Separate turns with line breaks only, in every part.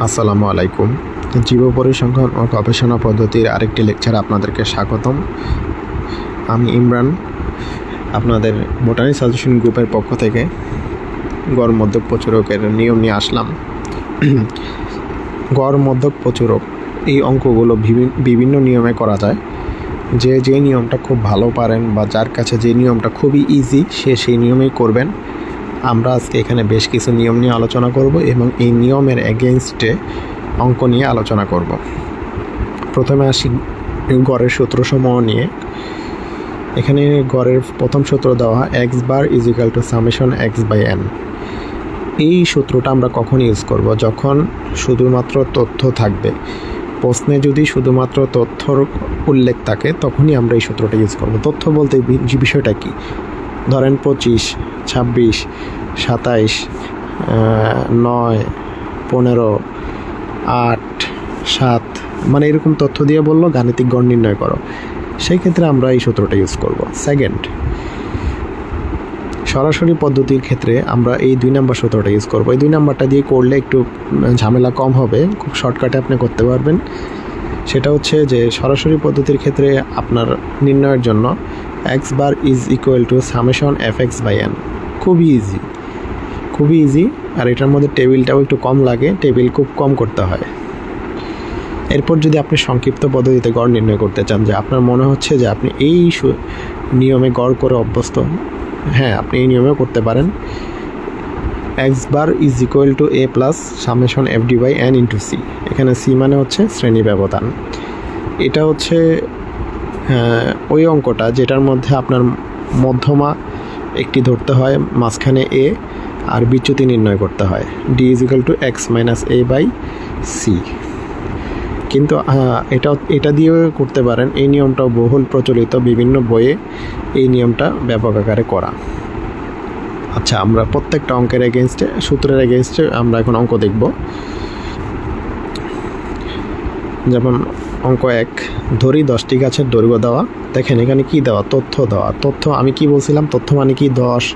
আসসালামু আলাইকুম। জীব পরিসংখ্যান ও গবেষণা পদ্ধতির আরেকটি লেকচার আপনাদেরকে স্বাগতম। আমি ইমরান, আপনাদের বোটানি সাজেশন গ্রুপের পক্ষ থেকে গড় মধ্যক প্রচুরকের নিয়ম নিয়ে আসলাম। গড় মধ্যক প্রচুরক, এই অঙ্কগুলো বিভিন্ন নিয়মে করা যায়। যে যে নিয়মটা খুব ভালো পারেন বা যার কাছে যে নিয়মটা খুবই ইজি সে সেই নিয়মেই করবেন। আমরা আজকে এখানে বেশ কিছু নিয়ম নিয়ে আলোচনা করব এবং এই নিয়মের এগেনস্টে অঙ্ক নিয়ে আলোচনা করব। প্রথমে আসি গড়ের সূত্র সূত্রসমূহ নিয়ে। এখানে গড়ের প্রথম সূত্র দেওয়া x bar is equal to summation x by n এই সূত্রটা আমরা কখন ইউজ করব? যখন শুধুমাত্র তথ্য থাকবে। প্রশ্নে যদি শুধুমাত্র তথ্যর উল্লেখ থাকে, তখনই আমরা এই সূত্রটা ইউজ করব। তথ্য বলতে বিষয়টা কি? ধরেন পঁচিশ, ছাব্বিশ, সাতাইশ নয়, পনেরো, আট, সাত মানে এরকম তথ্য দিয়ে বলল, গাণিতিক গড় নির্ণয় করো। সেই ক্ষেত্রে আমরা এই সূত্রটা ইউজ করব। সেকেন্ড সরাসরি পদ্ধতির ক্ষেত্রে আমরা এই দুই নাম্বার সূত্রটা ইউজ করব। এই দুই নাম্বারটা দিয়ে করলে একটু ঝামেলা কম হবে, খুব শর্টকাটে আপনি করতে পারবেন। সেটা হচ্ছে যে সরাসরি পদ্ধতির ক্ষেত্রে আপনার নির্ণয়ের জন্য x bar is equal to summation f x by n. খুবই ইজি খুবই ইজি আর এটার মধ্যে টেবিলটাও একটু কম লাগে, টেবিল খুব কম করতে হয়। এরপর যদি আপনি সংক্ষিপ্ত পদ্ধতিতে গড় নির্ণয় করতে চান, যে আপনার মনে হচ্ছে যে আপনি এই নিয়মে গড় করে অভ্যস্ত হ্যাঁ আপনি এই নিয়মেও করতে পারেন। X bar is equal to a plus summation f d by n into c. এখানে সি মানে হচ্ছে শ্রেণি ব্যবধান। এটা হচ্ছে ওই অঙ্কটা যেটার মধ্যে আপনার মধ্যমা একটি ধরতে হয়, মাঝখানে এ আর বিচ্যুতি নির্ণয় করতে হয়। D is equal to x minus a by c কিন্তু এটা এটা দিয়েও করতে পারেন, এই নিয়মটাও বহুল প্রচলিত, বিভিন্ন বইয়ে এই নিয়মটা ব্যাপক আকারে করা। আচ্ছা আমরা প্রত্যেকটা অঙ্কের এগেনস্টে সূত্রের এগেনস্টে আমরা এখন অঙ্ক দেখব। যেমন অঙ্ক এক, ধরি দশটি গাছের দৈর্ঘ্য দেওয়া। দেখেন, এখানে কি দেওয়া? তথ্য দেওয়া। তথ্য, আমি কি বলছিলাম? তথ্য মানে কি? দশ,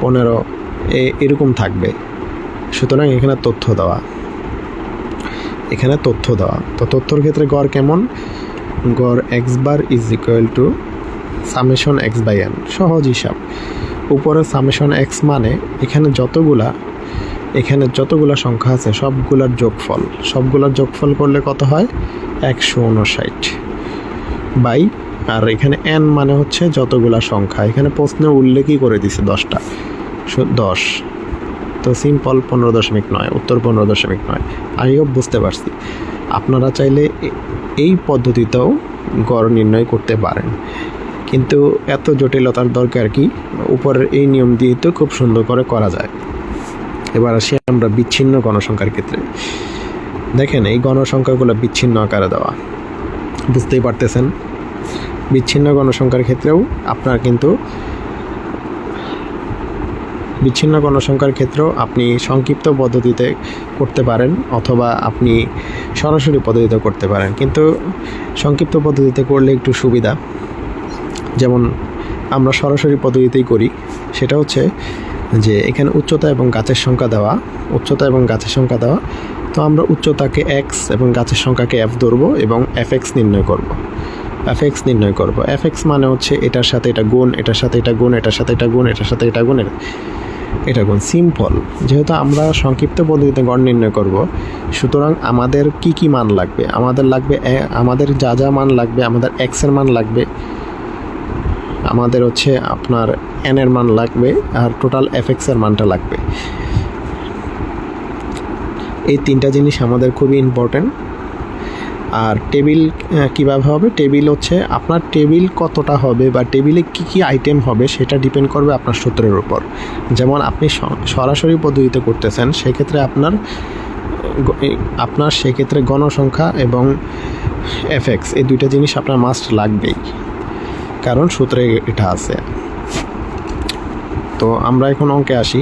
পনেরো, এ, এরকম থাকবে। সুতরাং এখানে তথ্য দেওয়া। এখানে তথ্য দেওয়া। তো তথ্যর ক্ষেত্রে গড় কেমন? গড় x bar is equal to summation x by n সহজ হিসাব। উপরে সামেশন এক্স মানে এখানে যতগুলা এখানে যতগুলা সংখ্যা আছে, সবগুলার যোগফল। সবগুলার যোগফল করলে কত হয়? একশো উনষাট বাই। আর এখানে এন মানে হচ্ছে যতগুলা সংখ্যা। এখানে প্রশ্নে উল্লেখই করে দিছে দশটা। দশ। তো সিম্পল পনেরো দশমিক নয়, উত্তর পনেরো দশমিক নয়। আমি হোপ বুঝতে পারছি। আপনারা চাইলে এই পদ্ধতিতেও গড় নির্ণয় করতে পারেন। কিন্তু এত জটিলতার দরকার কি? উপরের এই নিয়ম দিয়ে তো খুব সুন্দর করে করা যায়। এবার আসি আমরা বিচ্ছিন্ন গণসংখ্যার ক্ষেত্রে। দেখেন, এই গণসংখ্যাগুলো বিচ্ছিন্ন আকারে দেওয়া। বুঝতেই পারতেছেন? বিচ্ছিন্ন গণসংখ্যার ক্ষেত্রেও আপনার কিন্তু বিচ্ছিন্ন গণসংখ্যার ক্ষেত্রেও আপনি সংক্ষিপ্ত পদ্ধতিতে করতে পারেন অথবা আপনি সরাসরি পদ্ধতিতে করতে পারেন। কিন্তু সংক্ষিপ্ত পদ্ধতিতে করলে একটু সুবিধা। যেমন আমরা সরাসরি পদ্ধতিতেই করি, সেটা হচ্ছে যে এখানে উচ্চতা এবং গাছের সংখ্যা দেওয়া, উচ্চতা এবং গাছের সংখ্যা দেওয়া। তো আমরা উচ্চতাকে এক্স এবং গাছের সংখ্যাকে এফ ধরবো এবং এফ এক্স নির্ণয় করব। এফ এক্স নির্ণয় করব। এফ এক্স মানে হচ্ছে এটার সাথে এটা গুণ, এটার সাথে এটা গুণ, এটার সাথে এটা গুণ, এটার সাথে এটা গুণ এটা- গুণ। সিম্পল যেহেতু আমরা সংক্ষিপ্ত পদ্ধতিতে গড় নির্ণয় করব, সুতরাং আমাদের কি কি মান লাগবে? আমাদের লাগবে আমাদের যা যা মান লাগবে, আমাদের এক্সের মান লাগবে। আমাদের হচ্ছে আপনার এনের মান লাগবে আর টোটাল এফএক্স এর মানটা লাগবে। এই তিনটা জিনিস আমাদের খুবই ইম্পর্ট্যান্ট আর টেবিল কীভাবে হবে? টেবিল হচ্ছে আপনার টেবিল কতটা হবে বা টেবিলে কি কি আইটেম হবে সেটা ডিপেন্ড করবে আপনার সূত্রের উপর। যেমন আপনি সরাসরি পদ্ধতিতে করতেছেন, সেক্ষেত্রে আপনার আপনার সেক্ষেত্রে গণসংখ্যা এবং এফএক্স এই দুইটা জিনিস আপনার মাস্ট লাগবেই। কারণ সূত্রে এটা আছে। তো আমরা এখন অঙ্কে আসি।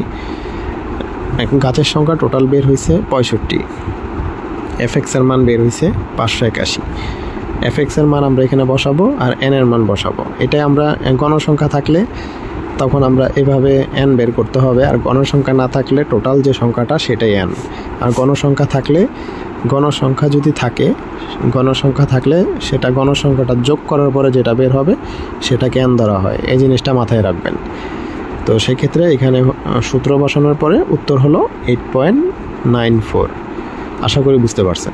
এখন গাছের সংখ্যা টোটাল বের হয়েছে পঁয়ষট্টি। এফএক্স এর মান বের হয়েছে পাঁচশো একাশি। এফএক্স এর মান আমরা এখানে বসাবো আর এন এর মান বসাবো। এটাই আমরা, গণসংখ্যা থাকলে তখন আমরা এভাবে এন বের করতে হবে। আর গণসংখ্যা না থাকলে টোটাল যে সংখ্যাটা সেটাই এন আর গণসংখ্যা থাকলে গণসংখ্যা যদি থাকে, গণসংখ্যা থাকলে সেটা গণসংখ্যাটা যোগ করার পরে যেটা বের হবে, সেটাকে এন ধরা হয়। এই জিনিসটা মাথায় রাখবেন। তো সেক্ষেত্রে এখানে সূত্র বসানোর পরে উত্তর হলো এইট পয়েন্ট নাইন ফোর আশা করি বুঝতে পারছেন।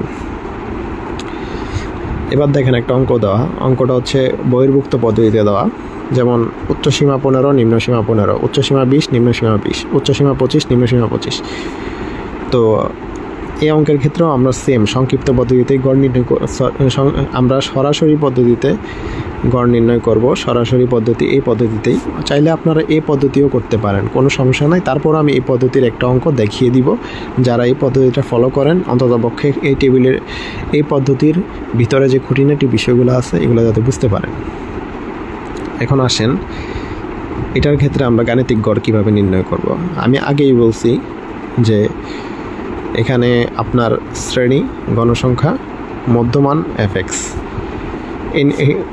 এবার দেখেন একটা অঙ্ক দেওয়া। অঙ্কটা হচ্ছে বহির্ভুক্ত পদ্ধতিতে দেওয়া। যেমন উচ্চসীমা পনেরো নিম্নসীমা পনেরো। উচ্চসীমা বিশ নিম্নসীমা বিশ। উচ্চসীমা পঁচিশ নিম্নসীমা পঁচিশ। তো এই অঙ্কের ক্ষেত্রেও আমরা সেম সংক্ষিপ্ত পদ্ধতিতেই গড় নির্ণয় আমরা সরাসরি পদ্ধতিতে গড় নির্ণয় করব, সরাসরি পদ্ধতি এই পদ্ধতিতেই। চাইলে আপনারা এই পদ্ধতিও করতে পারেন, কোনো সমস্যা নাই। তারপর আমি এই পদ্ধতির একটা অঙ্ক দেখিয়ে দিব, যারা এই পদ্ধতিটা ফলো করেন, অন্ততপক্ষে এই টেবিলের এই পদ্ধতির ভিতরে যে খুঁটিনাটি বিষয়গুলো আছে, এগুলো যাতে বুঝতে পারেন। এখন আসেন, এটার ক্ষেত্রে আমরা গাণিতিক গড় কীভাবে নির্ণয় করব? আমি আগেই বলছি যে এখানে আপনার শ্রেণি, গণসংখ্যা, মধ্যমান এফএক্স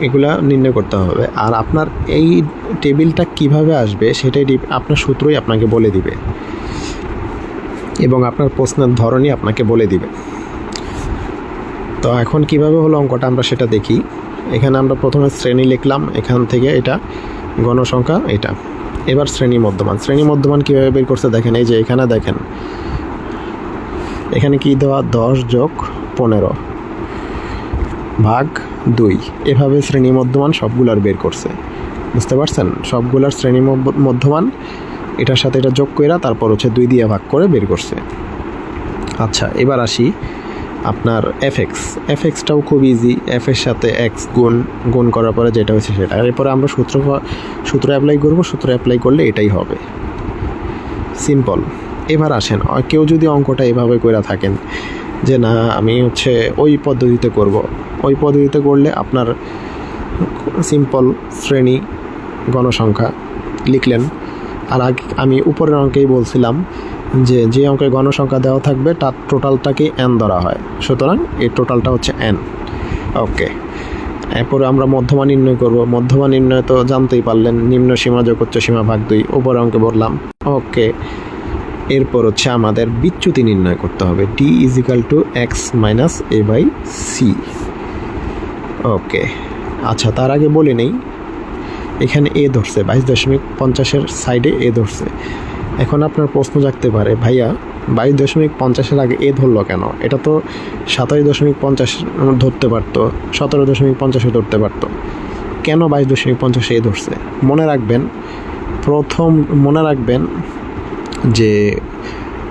এগুলা নির্ণয় করতে হবে। আর আপনার এই টেবিলটা কীভাবে আসবে সেটাই আপনার সূত্রই আপনাকে বলে দিবে। এবং আপনার প্রশ্নের ধরনই আপনাকে বলে দিবে। তো এখন কীভাবে হলো অঙ্কটা আমরা সেটা দেখি। এখানে আমরা প্রথমে শ্রেণি লিখলাম, এখান থেকে এটা, গণসংখ্যা, এটা। এবার শ্রেণি মধ্যমান। শ্রেণি মধ্যমান কীভাবে বের করছে দেখেন, এই যে এখানে দেখেন। এখানে কি দেওয়া? দশ যোগ পনেরো ভাগ দুই। এভাবে শ্রেণি মধ্যমান সবগুলার বের করছে। বুঝতে পারছেন? সবগুলার শ্রেণি মধ্য- মধ্যমান, এটার সাথে এটা যোগ কইরা তারপর হচ্ছে দুই দিয়ে ভাগ করে বের করছে। আচ্ছা এবার আসি আপনার এফ এক্স এফ এক্সটাও খুব ইজি এফ এর সাথে এক্স গুণ গুণ করার পরে যেটা হয়েছে সেটা। এরপরে আমরা সূত্র সূত্র অ্যাপ্লাই করব। সূত্র অ্যাপ্লাই করলে এটাই হবে। সিম্পল এবার আসেন। কেউ যদি অঙ্কটা এভাবে করে থাকেন যে, না, আমি হচ্ছে ওই পদ্ধতিতে করব। ওই পদ্ধতিতে করলে আপনার সিম্পল শ্রেণি গণসংখ্যা লিখলেন। আর আগে আমি উপরের অঙ্কেই বলছিলাম যে যে অঙ্কে গণসংখ্যা দেওয়া থাকবে, তার টোটালটাকে এন ধরা হয়। সুতরাং এই টোটালটা হচ্ছে এন ওকে। এরপরে আমরা মধ্যমা নির্ণয় করব। মধ্যমা নির্ণয় তো জানতেই পারলেন, নিম্ন সীমা যোগ উচ্চ সীমা ভাগ দুই উপরে অঙ্কে বললাম। ওকে। এরপর হচ্ছে আমাদের বিচ্যুতি নির্ণয় করতে হবে। D is equal to x minus a by c okay আচ্ছা তার আগে বলে নেই। এখানে এ ধরছে, বাইশ দশমিক পঞ্চাশের সাইডে এ ধরছে। এখন আপনার প্রশ্ন জাগতে পারে, ভাইয়া, বাইশ দশমিক পঞ্চাশের আগে এ ধরলো কেন? এটা তো সাতাশ দশমিক পঞ্চাশ ধরতে পারতো, সতেরো দশমিক পঞ্চাশে ধরতে পারতো। কেন বাইশ দশমিক পঞ্চাশে এ ধরছে? মনে রাখবেন, প্রথম, মনে রাখবেন যে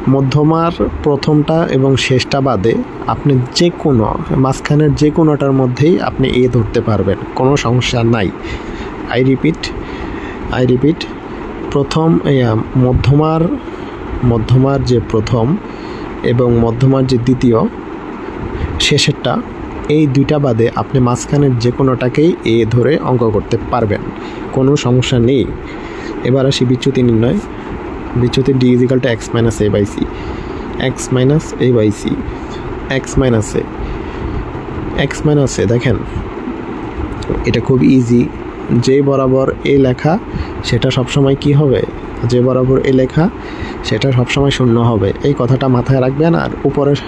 মধ্যমার প্রথমটা এবং শেষটা বাদে আপনি যে কোনো, মাঝখানের যে কোনোটার মধ্যেই আপনি এ ধরতে পারবেন, কোনো সমস্যা নাই। আই রিপিট আই রিপিট প্রথম মধ্যমার মধ্যমার যে প্রথম এবং মধ্যমার যে দ্বিতীয়, শেষেরটা, এই দুইটা বাদে আপনি মাঝখানের যে কোনোটাকেই এ ধরে অঙ্ক করতে পারবেন, কোনো সমস্যা নেই। এবার আসি বিচ্যুতি নির্ণয়। বিচ্যুতি d is equal to x minus a by c x minus a by c x minus a x minus a দেখেন, এটা খুব ইজি যে বরাবর এ লেখা, সেটা সবসময় কি হবে? যে বরাবর এ লেখা, সেটা সবসময় শূন্য হবে। এই কথাটা মাথায় রাখবেন, আর উপরের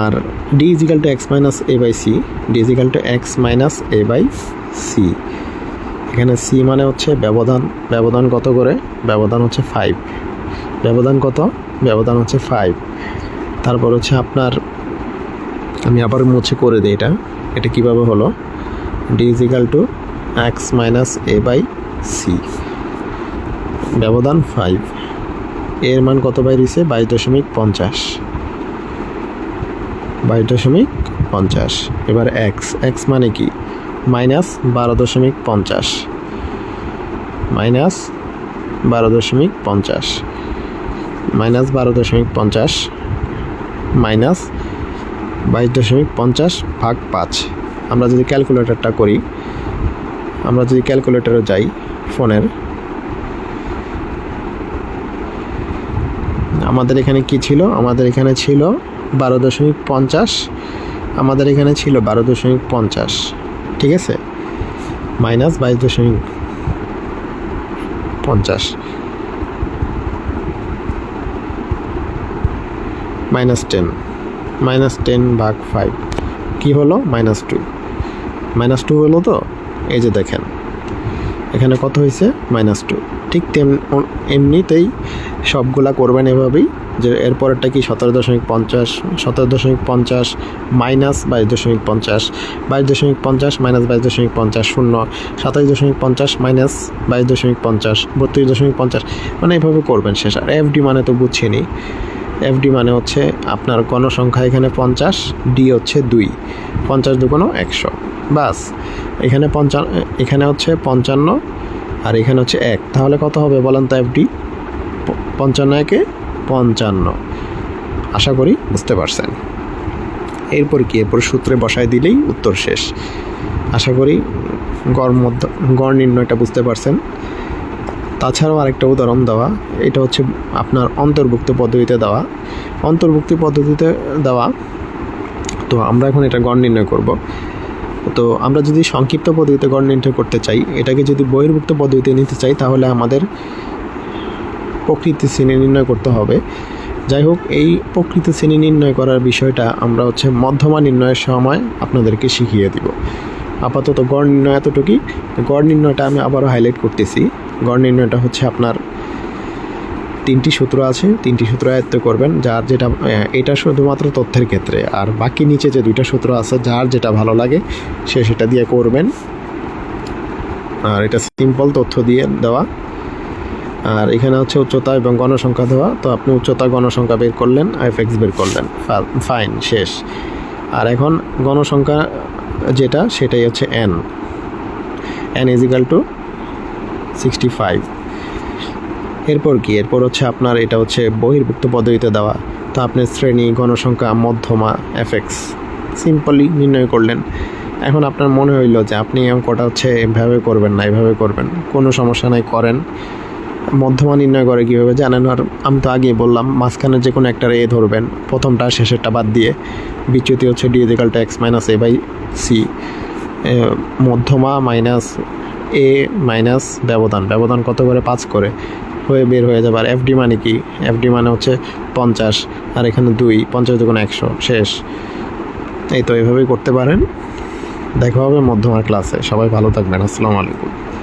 আর d is equal to x minus a by c d is equal to x minus a by c এখানে সি মানে হচ্ছে ব্যবধান ব্যবধান কত করে? ব্যবধান হচ্ছে ফাইভ ব্যবধান কত? ব্যবধান হচ্ছে ফাইভ তারপর হচ্ছে আপনার, আমি আবার মুছে করে দিই এটা। এটা কীভাবে হলো? D is equal to x minus a by c ব্যবধান ফাইভ এর মান কত বাই দিছে? বাইশ দশমিক পঞ্চাশ। বাইশ দশমিক পঞ্চাশ। এবার এক্স এক্স মানে কি? মাইনাস বারো দশমিক পঞ্চাশ। মাইনাস বারো দশমিক পঞ্চাশ। মাইনাস বারো দশমিক পঞ্চাশ মাইনাস বাইশ দশমিক পঞ্চাশ ভাগ পাঁচ। আমরা যদি ক্যালকুলেটরটা করি, আমরা যদি ক্যালকুলেটরে যাই ফোনের, আমাদের এখানে কি ছিল? আমাদের এখানে ছিল বারো দশমিক পঞ্চাশ, আমাদের এখানে ছিল বারো দশমিক পঞ্চাশ। ঠিক আছে? মাইনাস বাইশ দশমিক পঞ্চাশ। Minus ten. মাইনাস টেন ভাগ ফাইভ। কী হলো? Minus two. মাইনাস টু হলো তো? এই যে দেখেন। এখানে কত হয়েছে? Minus two. ঠিক তেম এমনিতেই সবগুলা করবেন এভাবেই। যে এরপরেরটা কি সতেরো দশমিক পঞ্চাশ, সতেরো দশমিক পঞ্চাশ মাইনাস বাইশ দশমিক পঞ্চাশ, বাইশ দশমিক পঞ্চাশ মাইনাস বাইশ দশমিক পঞ্চাশ শূন্য, সাতাশ দশমিক পঞ্চাশ মাইনাস বাইশ দশমিক পঞ্চাশ, বত্রিশ দশমিক পঞ্চাশ। মানে এভাবে করবেন শেষ। আর এফডি মানে তো বুঝছেনই এফডি মানে হচ্ছে আপনার গণসংখ্যা এখানে পঞ্চাশ, ডি হচ্ছে দুই। পঞ্চাশ দুগুণ একশো। বাস, এখানে পঞ্চান্ন এখানে হচ্ছে পঞ্চান্ন আর এখানে হচ্ছে এক। তাহলে কত হবে বলেন তো এফডি? পঞ্চান্ন একে পঞ্চান্ন। আশা করি বুঝতে পারছেন। এরপর কি এরপর সূত্রে বসায় দিলেই উত্তর শেষ। আশা করি গড় মধ্য, গড় নির্ণয়টা বুঝতে পারছেন। তাছাড়াও আরেকটা উদাহরণ দেওয়া, এটা হচ্ছে আপনার অন্তর্ভুক্ত পদ্ধতিতে দেওয়া। অন্তর্ভুক্তি পদ্ধতিতে দেওয়া, তো আমরা এখন এটা গড় নির্ণয় করব। তো আমরা যদি সংক্ষিপ্ত পদ্ধতিতে গড় নির্ণয় করতে চাই, এটাকে যদি বহির্ভুক্ত পদ্ধতিতে নিতে চাই, তাহলে আমাদের প্রকৃতি শ্রেণি নির্ণয় করতে হবে। যাই হোক এই প্রকৃতি শ্রেণি নির্ণয় করার বিষয়টা আমরা হচ্ছে মধ্যমা নির্ণয়ের সময় আপনাদেরকে শিখিয়ে দিব। আপাতত গড় নির্ণয় এতটুকুই। গড় নির্ণয়টা আমি আবারও হাইলাইট করতেছি। গড় নির্ণয়টা হচ্ছে আপনার তিনটি সূত্র আছে। তিনটি সূত্র আয়ত্ত করবেন, যার যেটা এটা শুধুমাত্র তথ্যের ক্ষেত্রে। আর বাকি নিচে যে দুইটা সূত্র আছে, যার যেটা ভালো লাগে, সে সেটা দিয়ে করবেন। আর এটা সিম্পল তথ্য দিয়ে দেওয়া। আর এখানে হচ্ছে উচ্চতা এবং গণসংখ্যা দেওয়া। তো আপনি উচ্চতা, গণসংখ্যা বের করলেন এক্স বের করলেন। ফাইন, শেষ। আর এখন গণসংখ্যা যেটা, সেটাই হচ্ছে n n is equal to sixty five এরপর কি? এরপর হচ্ছে আপনার এটা হচ্ছে বহির্ভুক্ত পদ্ধতিতে দেওয়া। তো আপনি শ্রেণি, গণসংখ্যা, মধ্যমা এফএক্স সিম্পলি নির্ণয় করলেন। এখন আপনার মনে হইল যে আপনি অঙ্কটা হচ্ছে এভাবে করবেন না, এভাবে করবেন। কোনো সমস্যা নাই, করেন। মধ্যমা নির্ণয় করে কীভাবে জানেন, আর আমি তো আগেই বললাম, মাঝখানে যে কোনো একটা এ ধরবেন। প্রথমটা, শেষেরটা বাদ দিয়ে। বিচ্যুতি হচ্ছে ডিজিক্যালটা x minus a by c মধ্যমা মাইনাস এ মাইনাস ব্যবধান। ব্যবধান কত করে? পাঁচ করে। হয়ে বের হয়ে যাবে। আর এফডি মানে কি? এফডি মানে হচ্ছে পঞ্চাশ। আর এখানে দুই। পঞ্চাশ দুগুণ একশো। শেষ। এই তো এভাবেই করতে পারেন। দেখা হবে মধ্যমার ক্লাসে সবাই ভালো থাকবেন। আসসালামু আলাইকুম।